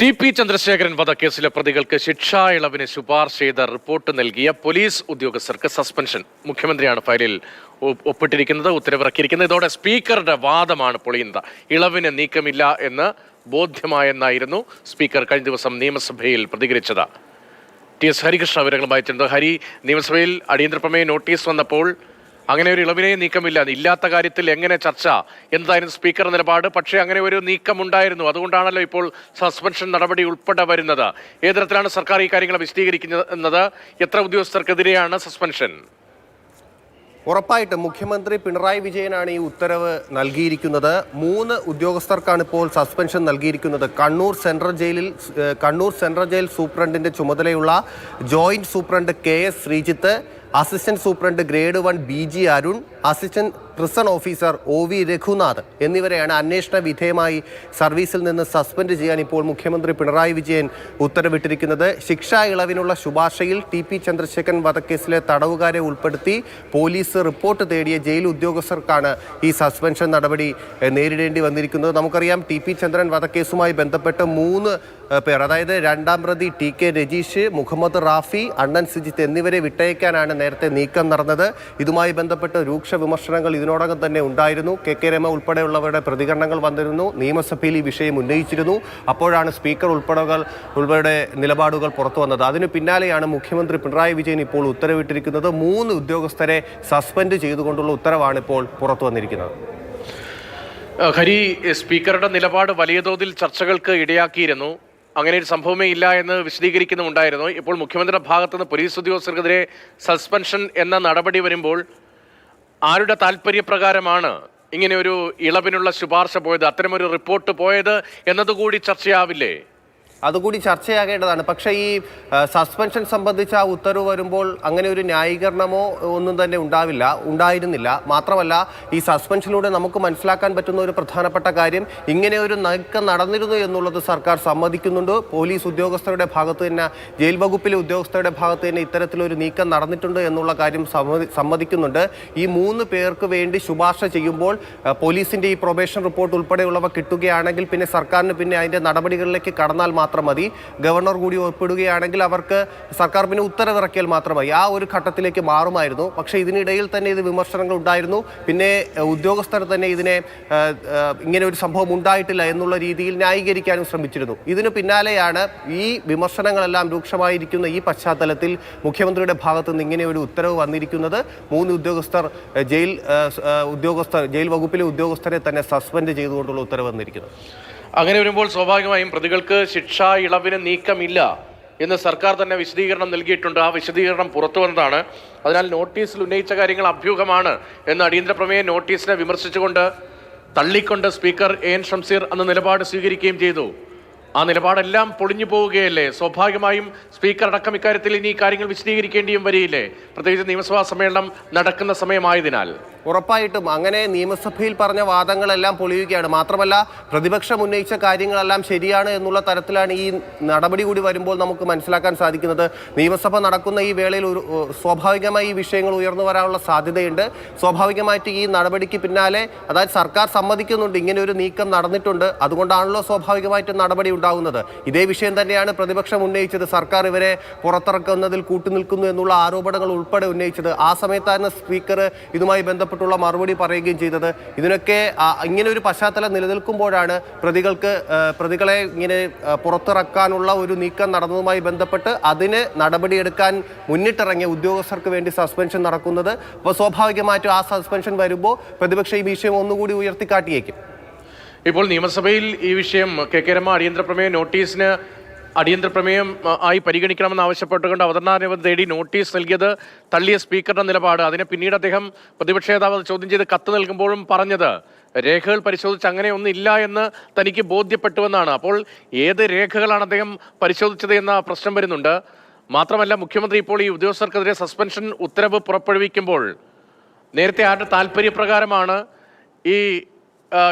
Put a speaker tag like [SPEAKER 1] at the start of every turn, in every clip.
[SPEAKER 1] T P Chandrasekharan വധക്കേസിലെ പ്രതികൾക്ക് ശിക്ഷാ ഇളവിന് ശുപാർശ ചെയ്ത റിപ്പോർട്ട് നൽകിയ പോലീസ് ഉദ്യോഗസ്ഥർക്ക് സസ്പെൻഷൻ. മുഖ്യമന്ത്രിയാണ് ഫയലിൽ ഒപ്പിട്ടിരിക്കുന്നത് ഉത്തരവിറക്കിയിരിക്കുന്നത്. ഇതോടെ സ്പീക്കറുടെ വാദമാണ് പൊളിയുന്നത്. ഇളവിന് നീക്കമില്ല എന്ന് ബോധ്യമായെന്നായിരുന്നു സ്പീക്കർ കഴിഞ്ഞ ദിവസം നിയമസഭയിൽ പ്രതികരിച്ചത്. ടി എസ് ഹരികൃഷ്ണ വിവരങ്ങളുമായി ചെന്നത് ഹരി നിയമസഭയിൽ അടിയന്തര പ്രമേയ നോട്ടീസ് വന്നപ്പോൾ അങ്ങനെ ഒരു ഇളവിനെ നീക്കമില്ല. ഇല്ലാത്ത കാര്യത്തിൽ എങ്ങനെ ചർച്ച? എന്തായിരുന്നു സ്പീക്കർ നിലപാട്? പക്ഷേ അങ്ങനെ ഒരു നീക്കം ഉണ്ടായിരുന്നു അതുകൊണ്ടാണല്ലോ ഇപ്പോൾ സസ്പെൻഷൻ നടപടി ഉൾപ്പെടെ വരുന്നത്. ഏത് തരത്തിലാണ് സർക്കാർ ഈ കാര്യങ്ങൾ വിശദീകരിക്കുന്നത് എത്ര ഉദ്യോഗസ്ഥർക്കെതിരെയാണ് സസ്പെൻഷൻ?
[SPEAKER 2] ഉറപ്പായിട്ടും മുഖ്യമന്ത്രി പിണറായി വിജയനാണ് ഈ ഉത്തരവ് നൽകിയിരിക്കുന്നത്. മൂന്ന് ഉദ്യോഗസ്ഥർക്കാണ് ഇപ്പോൾ സസ്പെൻഷൻ നൽകിയിരിക്കുന്നത്. കണ്ണൂർ സെൻട്രൽ ജയിലിൽ കണ്ണൂർ സെൻട്രൽ ജയിൽ സൂപ്രണ്ടിന്റെ ചുമതലയുള്ള joint superintendent K S Sreejith assistant superintendent grade one B G Arun assistant prison officer O V Raghunath എന്നിവരെയാണ് അന്വേഷണ വിധേയമായി സർവീസിൽ നിന്ന് സസ്പെൻഡ് ചെയ്യാൻ ഇപ്പോൾ മുഖ്യമന്ത്രി പിണറായി വിജയൻ ഉത്തരവിട്ടിരിക്കുന്നത്. ശിക്ഷാ ഇളവിനുള്ള ശുപാർശയിൽ ടി പി ചന്ദ്രശേഖരൻ വധക്കേസിലെ തടവുകാരെ ഉൾപ്പെടുത്തി പോലീസ് റിപ്പോർട്ട് തേടിയ ജയിൽ ഉദ്യോഗസ്ഥർക്കാണ് ഈ സസ്പെൻഷൻ നടപടി നേരിടേണ്ടി വന്നിരിക്കുന്നത്. നമുക്കറിയാം ടി പി ചന്ദ്രൻ വധക്കേസുമായി ബന്ധപ്പെട്ട് മൂന്ന് പേർ അതായത് രണ്ടാം പ്രതി ടി കെ രജീഷ് മുഹമ്മദ് റാഫി അണ്ണൻ സുജിത്ത് എന്നിവരെ വിട്ടയക്കാനാണ് നേരത്തെ നീക്കം നടന്നത്. ഇതുമായി ബന്ധപ്പെട്ട് രൂക്ഷ വിമർശനങ്ങൾ ഇതിനോടകം തന്നെ ഉണ്ടായിരുന്നു. കെ കെ രമ ഉൾപ്പെടെയുള്ളവരുടെ പ്രതികരണങ്ങൾ വന്നിരുന്നു. നിയമസഭയിൽ ഈ വിഷയം ഉന്നയിച്ചിരുന്നു. അപ്പോഴാണ് സ്പീക്കർ ഉൾപ്പെടെകൾ ഉൾപ്പെടെ നിലപാടുകൾ പുറത്തു വന്നത്. അതിന് പിന്നാലെയാണ് മുഖ്യമന്ത്രി പിണറായി വിജയൻ ഇപ്പോൾ ഉത്തരവിട്ടിരിക്കുന്നത്. മൂന്ന് ഉദ്യോഗസ്ഥരെ സസ്പെൻഡ് ചെയ്തുകൊണ്ടുള്ള ഉത്തരവാണ് ഇപ്പോൾ പുറത്തു വന്നിരിക്കുന്നത്.
[SPEAKER 1] ഹരി സ്പീക്കറുടെ നിലപാട് വലിയ തോതിൽ ചർച്ചകൾക്ക് ഇടയാക്കിയിരുന്നു. അങ്ങനെ ഒരു സംഭവമേ ഇല്ല എന്ന് വിശദീകരിക്കുന്നുണ്ടായിരുന്നു ഇപ്പോൾ മുഖ്യമന്ത്രിയുടെ ഭാഗത്തുനിന്ന് പോലീസ് ഉദ്യോഗസ്ഥർക്കെതിരെ സസ്പെൻഷൻ എന്ന നടപടി വരുമ്പോൾ ആരുടെ താല്പര്യപ്രകാരമാണ് ഇങ്ങനെ ഒരു ഇളവിനുള്ള ശുപാർശ പോയത്? അത്തരമൊരു റിപ്പോർട്ട് പോയത് എന്നതുകൂടി ചർച്ചയാവില്ലേ?
[SPEAKER 2] അതുകൂടി ചർച്ചയാകേണ്ടതാണ്. പക്ഷേ ഈ സസ്പെൻഷൻ സംബന്ധിച്ച ആ ഉത്തരവ് വരുമ്പോൾ അങ്ങനെ ഒരു ന്യായീകരണമോ ഒന്നും തന്നെ ഉണ്ടാവില്ല ഉണ്ടായിരുന്നില്ല. മാത്രമല്ല ഈ സസ്പെൻഷനിലൂടെ നമുക്ക് മനസ്സിലാക്കാൻ പറ്റുന്ന ഒരു പ്രധാനപ്പെട്ട കാര്യം ഇങ്ങനെ ഒരു നീക്കം നടന്നിരുന്നു എന്നുള്ളത് സർക്കാർ സമ്മതിക്കുന്നുണ്ട്. പോലീസ് ഉദ്യോഗസ്ഥരുടെ ഭാഗത്ത് തന്നെ ജയിൽ വകുപ്പിലെ ഉദ്യോഗസ്ഥരുടെ ഭാഗത്ത് തന്നെ ഇത്തരത്തിലൊരു നീക്കം നടന്നിട്ടുണ്ട് എന്നുള്ള കാര്യം സമ്മതിക്കുന്നുണ്ട്. ഈ മൂന്ന് പേർക്ക് വേണ്ടി ശുപാർശ ചെയ്യുമ്പോൾ പോലീസിന്റെ ഈ പ്രൊബേഷൻ റിപ്പോർട്ട് ഉൾപ്പെടെയുള്ളവ കിട്ടുകയാണെങ്കിൽ പിന്നെ സർക്കാരിന് പിന്നെ അതിന്റെ നടപടികളിലേക്ക് കടന്നാൽ മാത്രം മതി. ഗവർണർ കൂടി ഒപ്പിടുകയാണെങ്കിൽ അവർക്ക് സർക്കാർ പിന്നെ ഉത്തരവിറക്കിയാൽ മാത്രം മതി. ആ ഒരു ഘട്ടത്തിലേക്ക് മാറുമായിരുന്നു. പക്ഷേ ഇതിനിടയിൽ തന്നെ ഇത് വിമർശനങ്ങൾ ഉണ്ടായിരുന്നു. പിന്നെ ഉദ്യോഗസ്ഥർ തന്നെ ഇതിനെ ഇങ്ങനെ ഒരു സംഭവം ഉണ്ടായിട്ടില്ല എന്നുള്ള രീതിയിൽ ന്യായീകരിക്കാനും ശ്രമിച്ചിരുന്നു. ഇതിന് പിന്നാലെയാണ് ഈ വിമർശനങ്ങളെല്ലാം രൂക്ഷമായിരിക്കുന്ന ഈ പശ്ചാത്തലത്തിൽ മുഖ്യമന്ത്രിയുടെ ഭാഗത്ത് നിന്ന് ഇങ്ങനെ ഒരു ഉത്തരവ് വന്നിരിക്കുന്നത്. മൂന്ന് ഉദ്യോഗസ്ഥർ ജയിൽ ഉദ്യോഗസ്ഥർ ജയിൽ വകുപ്പിലെ ഉദ്യോഗസ്ഥരെ തന്നെ സസ്പെൻഡ് ചെയ്തുകൊണ്ടുള്ള ഉത്തരവ് വന്നിരിക്കുന്നത്.
[SPEAKER 1] അങ്ങനെ വരുമ്പോൾ സ്വാഭാവികമായും പ്രതികൾക്ക് ശിക്ഷാ ഇളവിന് നീക്കമില്ല എന്ന് സർക്കാർ തന്നെ വിശദീകരണം നൽകിയിട്ടുണ്ട്. ആ വിശദീകരണം പുറത്തു വന്നതാണ്. അതിനാൽ നോട്ടീസിൽ ഉന്നയിച്ച കാര്യങ്ങൾ അഭ്യൂഹമാണ് എന്ന് അടിയന്തര പ്രമേയ നോട്ടീസിനെ വിമർശിച്ചുകൊണ്ട് തള്ളിക്കൊണ്ട് സ്പീക്കർ എ എൻ ഷംസീർ അന്ന് നിലപാട് സ്വീകരിക്കുകയും ചെയ്തു. ആ നിലപാടെല്ലാം പൊളിഞ്ഞു പോവുകയല്ലേ? സ്വാഭാവികമായും സ്പീക്കർ അടക്കം ഇക്കാര്യത്തിൽ ഇനി കാര്യങ്ങൾ വിശദീകരിക്കേണ്ടിയും വരികയില്ലേ? പ്രത്യേകിച്ച് നിയമസഭാ സമ്മേളനം നടക്കുന്ന സമയമായതിനാൽ.
[SPEAKER 2] ഉറപ്പായിട്ടും അങ്ങനെ നിയമസഭയിൽ പറഞ്ഞ വാദങ്ങളെല്ലാം പൊളിയുകയാണ്. മാത്രമല്ല പ്രതിപക്ഷം ഉന്നയിച്ച കാര്യങ്ങളെല്ലാം ശരിയാണ് എന്നുള്ള തരത്തിലാണ് ഈ നടപടി കൂടി വരുമ്പോൾ നമുക്ക് മനസ്സിലാക്കാൻ സാധിക്കുന്നത്. നിയമസഭ നടക്കുന്ന ഈ വേളയിൽ ഒരു സ്വാഭാവികമായി ഈ വിഷയങ്ങൾ ഉയർന്നു വരാനുള്ള സാധ്യതയുണ്ട്. സ്വാഭാവികമായിട്ട് ഈ നടപടിക്ക് പിന്നാലെ അതായത് സർക്കാർ സമ്മതിക്കുന്നുണ്ട് ഇങ്ങനെ ഒരു നീക്കം നടന്നിട്ടുണ്ട്. അതുകൊണ്ടാണല്ലോ സ്വാഭാവികമായിട്ട് നടപടി ഉണ്ടാകുന്നത് ഇതേ വിഷയം തന്നെയാണ് പ്രതിപക്ഷം ഉന്നയിച്ചത്. സർക്കാർ ഇവരെ പുറത്തിറക്കുന്നതിൽ കൂട്ടുനിൽക്കുന്നു എന്നുള്ള ആരോപണങ്ങൾ ഉൾപ്പെടെ ഉന്നയിച്ചത്. ആ സമയത്താണ് സ്പീക്കർ ഇതുമായി ബന്ധപ്പെട്ടുള്ള മറുപടി പറയുകയും ചെയ്തത്. ഇതിനൊക്കെ ഇങ്ങനെ ഒരു പശ്ചാത്തലം നിലനിൽക്കുമ്പോഴാണ് പ്രതികൾക്ക് പ്രതികളെ ഇങ്ങനെ പുറത്തിറക്കാനുള്ള ഒരു നീക്കം നടന്നതുമായി ബന്ധപ്പെട്ട് അതിന് നടപടിയെടുക്കാൻ മുന്നിട്ടിറങ്ങിയ ഉദ്യോഗസ്ഥർക്ക് വേണ്ടി സസ്പെൻഷൻ നടക്കുന്നത്. അപ്പോൾ സ്വാഭാവികമായിട്ടും ആ സസ്പെൻഷൻ വരുമ്പോൾ പ്രതിപക്ഷം ഈ വിഷയം ഒന്നുകൂടി ഉയർത്തിക്കാട്ടിയേക്കും.
[SPEAKER 1] ഇപ്പോൾ നിയമസഭയിൽ ഈ വിഷയം കെ കെ രമ അടിയന്തര പ്രമേയ നോട്ടീസിന് അടിയന്തര പ്രമേയം ആയി പരിഗണിക്കണമെന്ന് ആവശ്യപ്പെട്ടുകൊണ്ട് അവതരണാനുമതി തേടി നോട്ടീസ് നൽകിയത് തള്ളിയ സ്പീക്കറുടെ നിലപാട്. അതിനെ പിന്നീട് അദ്ദേഹം പ്രതിപക്ഷ നേതാവ് ചോദ്യം ചെയ്ത് കത്ത് നൽകുമ്പോഴും പറഞ്ഞത് രേഖകൾ പരിശോധിച്ച് അങ്ങനെ ഇല്ല എന്ന് തനിക്ക് ബോധ്യപ്പെട്ടുവെന്നാണ്. അപ്പോൾ ഏത് രേഖകളാണ് അദ്ദേഹം പരിശോധിച്ചത് എന്ന പ്രശ്നം വരുന്നുണ്ട്. മാത്രമല്ല മുഖ്യമന്ത്രി ഇപ്പോൾ ഈ ഉദ്യോഗസ്ഥർക്കെതിരെ സസ്പെൻഷൻ ഉത്തരവ് പുറപ്പെടുവിക്കുമ്പോൾ നേരത്തെ ആരുടെ താല്പര്യപ്രകാരമാണ് ഈ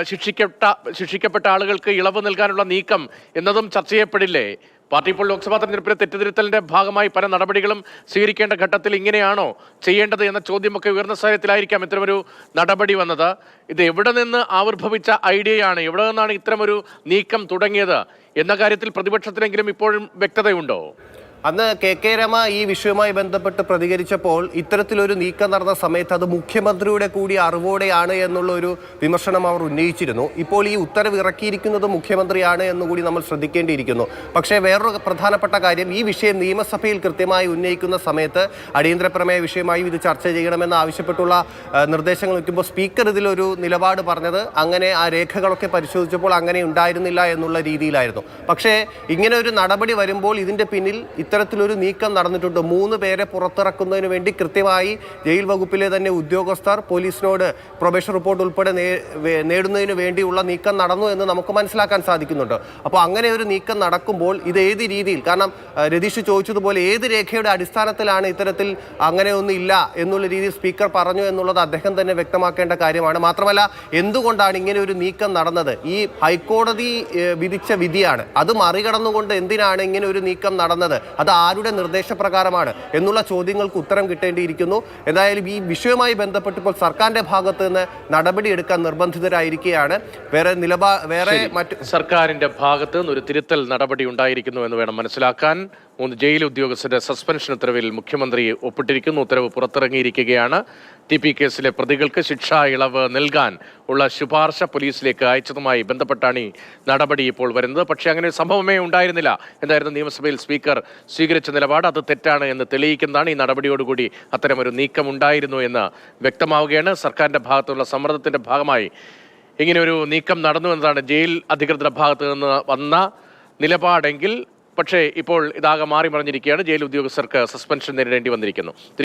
[SPEAKER 1] ശിക്ഷിക്കപ്പെട്ട ശിക്ഷിക്കപ്പെട്ട ആളുകൾക്ക് ഇളവ് നൽകാനുള്ള നീക്കം എന്നതും ചർച്ച ചെയ്യപ്പെടില്ലേ? പാർട്ടി ഇപ്പോൾ ലോക്സഭാ തെരഞ്ഞെടുപ്പിലെ തെറ്റിദ്ധരുത്തലിന്റെ ഭാഗമായി പല നടപടികളും സ്വീകരിക്കേണ്ട ഘട്ടത്തിൽ ഇങ്ങനെയാണോ ചെയ്യേണ്ടത് എന്ന ചോദ്യമൊക്കെ ഉയർന്ന സാഹചര്യത്തിലായിരിക്കാം ഇത്തരമൊരു നടപടി വന്നത്. ഇത് എവിടെ നിന്ന് ആവിർഭവിച്ച ഐഡിയയാണ്? എവിടെ നിന്നാണ് ഇത്തരമൊരു നീക്കം തുടങ്ങിയത്? എന്ന കാര്യത്തിൽ പ്രതിപക്ഷത്തിനെങ്കിലും ഇപ്പോഴും വ്യക്തതയുണ്ടോ?
[SPEAKER 2] അന്ന് കെ കെ രമ ഈ വിഷയവുമായി ബന്ധപ്പെട്ട് പ്രതികരിച്ചപ്പോൾ ഇത്തരത്തിലൊരു നീക്കം നടന്ന സമയത്ത് അത് മുഖ്യമന്ത്രിയുടെ കൂടി അറിവോടെയാണ് എന്നുള്ള ഒരു വിമർശനം അവർ ഉന്നയിച്ചിരുന്നു. ഇപ്പോൾ ഈ ഉത്തരവ് ഇറക്കിയിരിക്കുന്നത് മുഖ്യമന്ത്രിയാണ് എന്നുകൂടി നമ്മൾ ശ്രദ്ധിക്കേണ്ടിയിരിക്കുന്നു. പക്ഷേ വേറൊരു പ്രധാനപ്പെട്ട കാര്യം ഈ വിഷയം നിയമസഭയിൽ കൃത്യമായി ഉന്നയിക്കുന്ന സമയത്ത് അടിയന്തര പ്രമേയ വിഷയമായി ഇത് ചർച്ച ചെയ്യണമെന്ന് ആവശ്യപ്പെട്ടുള്ള നിർദ്ദേശങ്ങൾ വയ്ക്കുമ്പോൾ സ്പീക്കർ ഇതിലൊരു നിലപാട് പറഞ്ഞത് അങ്ങനെ ആ രേഖകളൊക്കെ പരിശോധിച്ചപ്പോൾ അങ്ങനെ ഉണ്ടായിരുന്നില്ല എന്നുള്ള രീതിയിലായിരുന്നു. പക്ഷേ ഇങ്ങനെ ഒരു നടപടി വരുമ്പോൾ ഇതിന്റെ പിന്നിൽ ഇത്തരത്തിലൊരു നീക്കം നടന്നിട്ടുണ്ട്. മൂന്ന് പേരെ പുറത്തിറക്കുന്നതിന് വേണ്ടി കൃത്യമായി ജയിൽ വകുപ്പിലെ തന്നെ ഉദ്യോഗസ്ഥർ പോലീസിനോട് പ്രൊബേഷൻ റിപ്പോർട്ട് ഉൾപ്പെടെ നേടുന്നതിന് വേണ്ടിയുള്ള നീക്കം നടന്നു എന്ന് നമുക്ക് മനസ്സിലാക്കാൻ സാധിക്കുന്നുണ്ട്. അപ്പോൾ അങ്ങനെ ഒരു നീക്കം നടക്കുമ്പോൾ ഇത് ഏത് രീതിയിൽ കാരണം രതീഷ് ചോദിച്ചതുപോലെ ഏത് രേഖയുടെ അടിസ്ഥാനത്തിലാണ് ഇത്തരത്തിൽ അങ്ങനെയൊന്നും ഇല്ല എന്നുള്ള രീതിയിൽ സ്പീക്കർ പറഞ്ഞു എന്നുള്ളത് അദ്ദേഹം തന്നെ വ്യക്തമാക്കേണ്ട കാര്യമാണ്. മാത്രമല്ല എന്തുകൊണ്ടാണ് ഇങ്ങനെ ഒരു നീക്കം നടന്നത്? ഈ ഹൈക്കോടതി വിധിച്ച വിധിയാണ്. അത് മറികടന്നുകൊണ്ട് എന്തിനാണ് ഇങ്ങനെ ഒരു നീക്കം നടന്നത്? അത് ആരുടെ നിർദ്ദേശപ്രകാരമാണ് എന്നുള്ള ചോദ്യങ്ങൾക്ക് ഉത്തരം കിട്ടേണ്ടിയിരിക്കുന്നു. എന്തായാലും ഈ വിഷയവുമായി ബന്ധപ്പെട്ട് ഇപ്പോൾ സർക്കാരിന്റെ ഭാഗത്ത് നിന്ന് നടപടിയെടുക്കാൻ നിർബന്ധിതരായിരിക്കുകയാണ്. വേറെ നിലപാ വേറെ മറ്റു
[SPEAKER 1] സർക്കാരിന്റെ ഭാഗത്ത് നിന്ന് ഒരു തിരുത്തൽ നടപടി ഉണ്ടായിരിക്കുന്നു എന്ന് വേണം മനസ്സിലാക്കാൻ. മൂന്ന് ജയിൽ ഉദ്യോഗസ്ഥരുടെ സസ്പെൻഷൻ ഉത്തരവിൽ മുഖ്യമന്ത്രി ഒപ്പിട്ടിരിക്കുന്നു. ഉത്തരവ് പുറത്തിറങ്ങിയിരിക്കുകയാണ്. ടി പി കേസിലെ പ്രതികൾക്ക് ശിക്ഷാ ഇളവ് നൽകാൻ ഉള്ള ശുപാർശ പോലീസിലേക്ക് അയച്ചതുമായി ബന്ധപ്പെട്ടാണ് ഈ നടപടി ഇപ്പോൾ വരുന്നത്. പക്ഷേ അങ്ങനെ സംഭവമേ ഉണ്ടായിരുന്നില്ല എന്തായിരുന്നു നിയമസഭയിൽ സ്പീക്കർ സ്വീകരിച്ച നിലപാട്. അത് തെറ്റാണ് എന്ന് തെളിയിക്കുന്നതാണ് ഈ നടപടിയോടുകൂടി അത്തരമൊരു നീക്കം ഉണ്ടായിരുന്നു എന്ന് വ്യക്തമാവുകയാണ്. സർക്കാരിന്റെ ഭാഗത്തുള്ള സമ്മർദ്ദത്തിന്റെ ഭാഗമായി ഇങ്ങനെ ഒരു നീക്കം നടന്നു എന്നതാണ് ജയിൽ അധികൃതരുടെ ഭാഗത്ത് നിന്ന് വന്ന നിലപാടെങ്കിൽ പക്ഷേ ഇപ്പോൾ ഇതാകെ മാറി മറിഞ്ഞിരിക്കുകയാണ്. ജയിൽ ഉദ്യോഗസ്ഥർക്ക് സസ്പെൻഷൻ നേരിടേണ്ടി വന്നിരിക്കുന്നു.